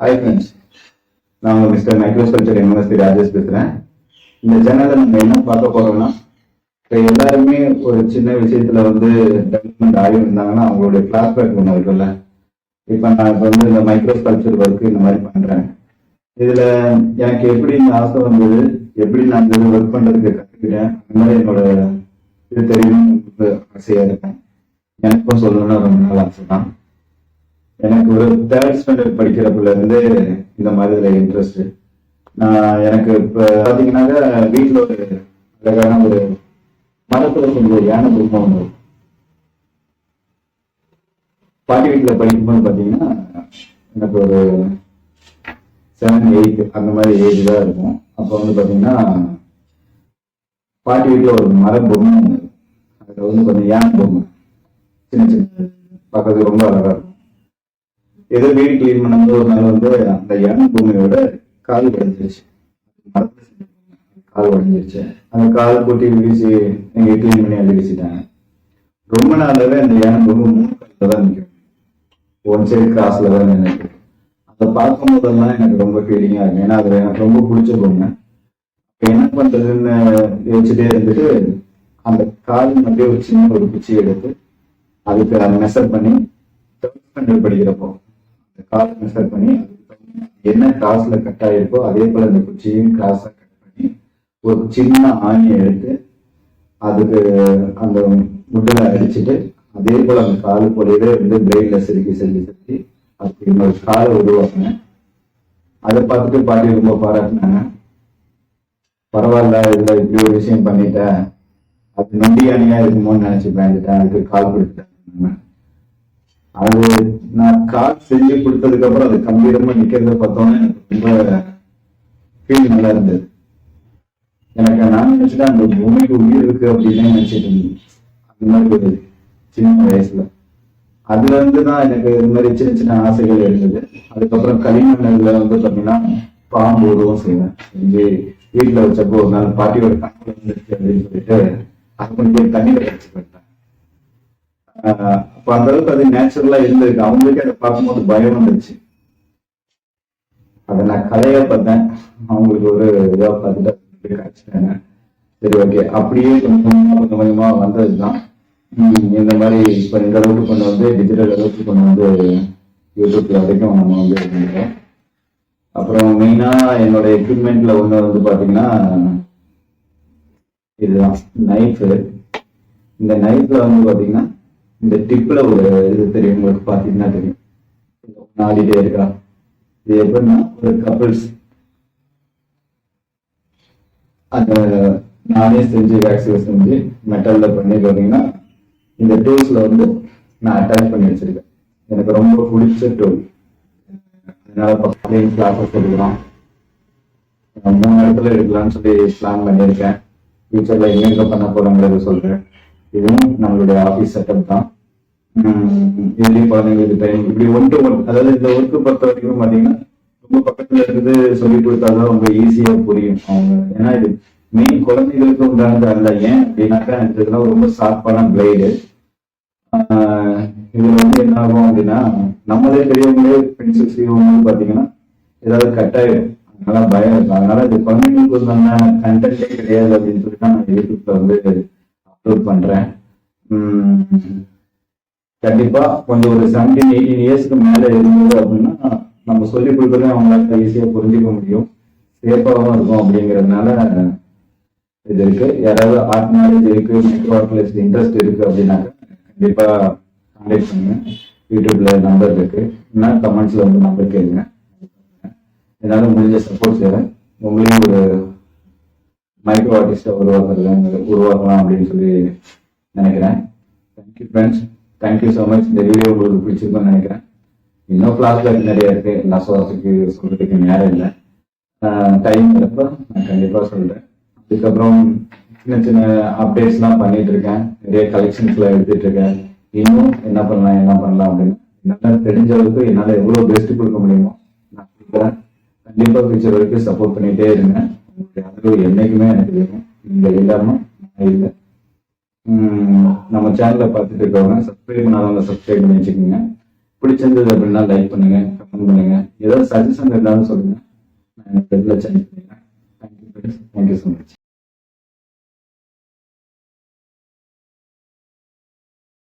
Hi friends நான் உங்கள் mister மைக்ரோஸ்கல்ச்சர் university Rajesh பேசுகிறேன் இந்த சேனலில் நம்ம என்ன பார்க்க போகிறோம்னா இப்போ எல்லாருமே ஒரு சின்ன விஷயத்தில் வந்து டெவலப்மெண்ட் ஆகி இருந்தாங்கன்னா அவங்களுடைய கிளாஸ் பேக் ஒன்று இருக்குல்ல இப்போ நான் இப்போ வந்து இந்த மைக்ரோஸ்கல்ச்சர் ஒர்க்கு இந்த மாதிரி பண்ணுறேன் இதில் எனக்கு எப்படி இந்த ஆசை வந்தது எப்படி நான் இந்த ஒர்க் பண்ணுறதுக்கு கற்றுக்கிட்டேன் அந்த மாதிரி என்னோட இது தெரியும் ஆசையாக இருக்கேன் எனக்கும் சொல்லணும்னா ரொம்ப நாள் ஆசை தான் எனக்கு ஒரு தேர்ட் ஸ்டாண்டர்ட் படிக்கிறப்பல இருந்து இந்த மாதிரி இதுல இன்ட்ரெஸ்ட் நான் எனக்கு இப்ப பார்த்தீங்கன்னாக்கா வீட்டுல ஒரு அழகான ஒரு மரத்துல செஞ்ச யானை பொம்மை ஒன்று பாட்டி வீட்டுல படிக்கும்போது பாத்தீங்கன்னா எனக்கு ஒரு செவன் எயிட் அந்த மாதிரி ஏஜ் தான் இருக்கும். அப்போ வந்து பாத்தீங்கன்னா பாட்டி வீட்டுல ஒரு மர பொம்மை ஒண்ணு அதுல வந்து கொஞ்சம் யானை பொம்மை. சின்ன சின்ன பார்க்கறதுக்கு ரொம்ப அழகா இருக்கும். ஏதோ வீடு கிளீன் பண்ணும்போது ஒரு நாள் வந்து அந்த யானை பூமியோட கால் உடஞ்சிருச்சு. கால் உடஞ்சிருச்சு. அந்த கால் கூட்டி விரிச்சு எங்க கிளீன் பண்ணி அள்ளி வச்சுட்டாங்க. ரொம்ப நாளாவே அந்த யானை பூமி மூணு தான் நிற்கும் ஒன் சைடு கிராஸ்ல தான் நினைக்கும் அதை பார்க்கும் போதெல்லாம் எனக்கு ரொம்ப ஃபீலிங்காக இருக்கும் ஏன்னா அதில் எனக்கு ரொம்ப பிடிச்ச பொம்மை அப்ப என்ன பண்றதுன்னு யோசிச்சுட்டே இருந்துட்டு அந்த கால் அப்படியே ஒரு சின்ன ஒரு குச்சி எடுத்து அதுக்கு அதை மெஷர் பண்ணி தேர்ட் ஸ்டாண்டர்ட் படிக்கிறப்போ அந்த காலை மெஷர் பண்ணி என்ன கிராஸ்ல கட் ஆயிருக்கோ அதே போல அந்த குச்சியும் கிராஸா கட் பண்ணி ஒரு சின்ன ஆணியை எடுத்து அதுக்கு அந்த முட்டில அடிச்சுட்டு அதே போல அந்த காலு போலவே வந்து பிரெயின்ல செதுக்கி செஞ்சு செஞ்சு அதுக்கு இன்னொரு காலை உருவாக்குனேன். அதை பார்த்துட்டு பாட்டி ரொம்ப பாராட்டினாங்க. பரவாயில்ல இதுல இப்படி ஒரு விஷயம் பண்ணிட்டேன். அது நொண்டி அணியா இருக்குமோன்னு நினைச்சு பயந்துட்டேன். அதுக்கு கால் கொடுத்துட்டேன். அது நான் கால் செஞ்சு கொடுத்ததுக்கு அப்புறம் அது கம்பீரமா நிக்கிறத பார்த்தோன்னே எனக்கு ரொம்ப ஃபீல் நல்லா இருந்தது. எனக்கு நான் நினைச்சிட்டேன் அந்த பூமிக்கு உயிர் இருக்கு அப்படின்னு நினைச்சிட்டு இருந்தேன். அந்த மாதிரி ஒரு சின்ன வயசுல. அதுல இருந்து தான் எனக்கு இது மாதிரி சின்ன சின்ன ஆசைகள் இருந்தது அதுக்கப்புறம் களிமண்ணில் வந்து பாத்தீங்கன்னா பாம்பு உருவம் செய்வேன். செஞ்சு வீட்டுல வச்சப்போ ஒரு நாள் பாட்டியோட கணக்குல வந்துருச்சு அப்படின்னு சொல்லிட்டு அது கொஞ்சம் தண்ணியில வச்சுப்பேன். அப்ப அந்த அளவுக்கு அது நேச்சுரலா இருந்திருக்கு அவங்களுக்கே அதை பார்க்கும்போது பயம் வந்துருச்சு. அதை நான் கதையா பார்த்தேன். அவங்களுக்கு ஒரு இதாக பார்த்துட்டு காய்ச்சிட்டாங்க சரி ஓகே அப்படியே கொஞ்சம் கொஞ்சம் கொஞ்சமா வந்தது தான் இந்த மாதிரி இப்ப இந்த அளவுக்கு கொண்டு வந்து டிஜிட்டல் அளவுக்கு கொண்டு வந்து யூடியூப்ல வரைக்கும் நம்ம வந்து இருந்திருக்கோம் அப்புறம் மெயினா என்னோட எக்யூப்மெண்ட்ல ஒண்ணு வந்து பாத்தீங்கன்னா இதுதான். நைஃப் இந்த நைஃப்ல வந்து பாத்தீங்கன்னா இந்த டிப்ல ஒரு இது தெரியும் உங்களுக்கு பாத்தீங்கன்னா தெரியும். ஆடிட்டே இருக்கா இது எப்படின்னா ஒரு கப்பிள்ஸ் அந்த நானே செஞ்சு வேக்சின் செஞ்சு மெட்டல்ல பண்ணி பாத்தீங்கன்னா இந்த டூல்ஸ்ல வந்து நான் அட்டாச் பண்ணி வச்சிருக்கேன். எனக்கு ரொம்ப பிடிச்ச டூல் அதனால பக்கத்துலேயும் கிளாஸஸ் எடுக்கலாம். மூணு இடத்துல எடுக்கலாம்னு சொல்லி பிளான் பண்ணியிருக்கேன். ஃபியூச்சர்ல எங்க பண்ண போறோங்கிறத சொல்றேன். இதுவும் நம்மளுடைய ஆஃபீஸ் செட்டப் தான். இதுலயும் குழந்தைங்களுக்கு டைம் இப்படி ஒன் டு ஒன் அதாவது இந்த ஒர்க்கு பொறுத்த வரைக்கும் பாத்தீங்கன்னா ரொம்ப பக்கத்துல இருந்து சொல்லி கொடுத்தாதான் ரொம்ப ஈஸியா புரியும். அவங்க ஏன்னா இது மெயின் குழந்தைகளுக்கு உண்டானது அல்ல. ஏன் அப்படின்னாக்கா இதெல்லாம் ரொம்ப ஷார்ப்பான பிளேடு இதுல வந்து என்ன ஆகும் அப்படின்னா நம்மளே பெரியவங்களே பென்சில் செய்வோம் பாத்தீங்கன்னா ஏதாவது கட் ஆயிடும் அதனால பயம் இருக்கும். அதனால இது குழந்தைங்களுக்கு உண்டான கண்டென்ட்டே கிடையாது அப்படின்னு சொல்லிட்டு நான் யூடியூப்ல வந்து அப்லோட் பண்றேன். கண்டிப்பா கொஞ்சம் ஒரு செவன்டீன் எயிட்டீன் இயர்ஸ்க்கு மேல இருந்தது அப்படின்னா நம்ம சொல்லி கொடுக்கறதே அவங்களால ஈஸியா புரிஞ்சுக்க முடியும். சேஃபாகவும் இருக்கும் அப்படிங்கறதுனால இது இருக்கு. யாராவது ஆர்ட் நாலேஜ் இருக்கு மைக்ரோ இன்ட்ரெஸ்ட் இருக்கு அப்படின்னாக்க கண்டிப்பா கான்டாக்ட் பண்ணுங்க. யூடியூப்ல நம்பர் இருக்கு. இல்லைன்னா கமெண்ட்ஸ்ல வந்து நம்பர் கேளுங்க. என்னால முடிஞ்ச சப்போர்ட் செய்கிறேன் உங்களையும் ஒரு மைக்ரோ ஆர்டிஸ்டா உருவாக்குறது உருவாக்கலாம் அப்படின்னு சொல்லி நினைக்கிறேன். Thank you friends thank you so much இந்த வீடியோ உங்களுக்கு பிடிச்சிருக்கும்னு நினைக்கிறேன். இன்னும் ஃபிளாஷ்பேக் நிறைய இருக்கு. நான் சொல்றதுக்கு சொல்றதுக்கு நேரம் இல்லை. டைம் இருப்ப நான் கண்டிப்பா சொல்றேன். அதுக்கப்புறம் சின்ன சின்ன அப்டேட்ஸ்லாம் பண்ணிட்டு இருக்கேன். நிறைய கலெக்ஷன்ஸ்லாம் எடுத்துட்டு இருக்கேன். இன்னும் என்ன பண்ணலாம் என்ன பண்ணலாம் அப்படின்னு. என்னால தெரிஞ்ச அளவுக்கு என்னால எவ்வளவு பெஸ்ட் கொடுக்க முடியுமோ நான் கொடுக்குறேன். கண்டிப்பா ஃபியூச்சர் வரைக்கும் சப்போர்ட் பண்ணிட்டே இருங்க. உங்களுடைய ஆதரவு என்னைக்குமே எனக்கு வேணும் நீங்க இல்லாம நான் இல்லை. நம்ம சேனலை பார்த்துட்டு இருக்கவங்க சப்ஸ்கிரைப் பண்ணாதவங்க சப்ஸ்கிரைப் பண்ணி வச்சுக்கோங்க. பிடிச்சிருந்தது அப்படின்னா லைக் பண்ணுங்க கமெண்ட் பண்ணுங்க. ஏதாவது சஜஷன் இருந்தாலும் சொல்லுங்க. நான் எனக்கு சேஞ்ச் பண்ணிடுறேன் தேங்க்யூ தேங்க்யூ ஸோ மச்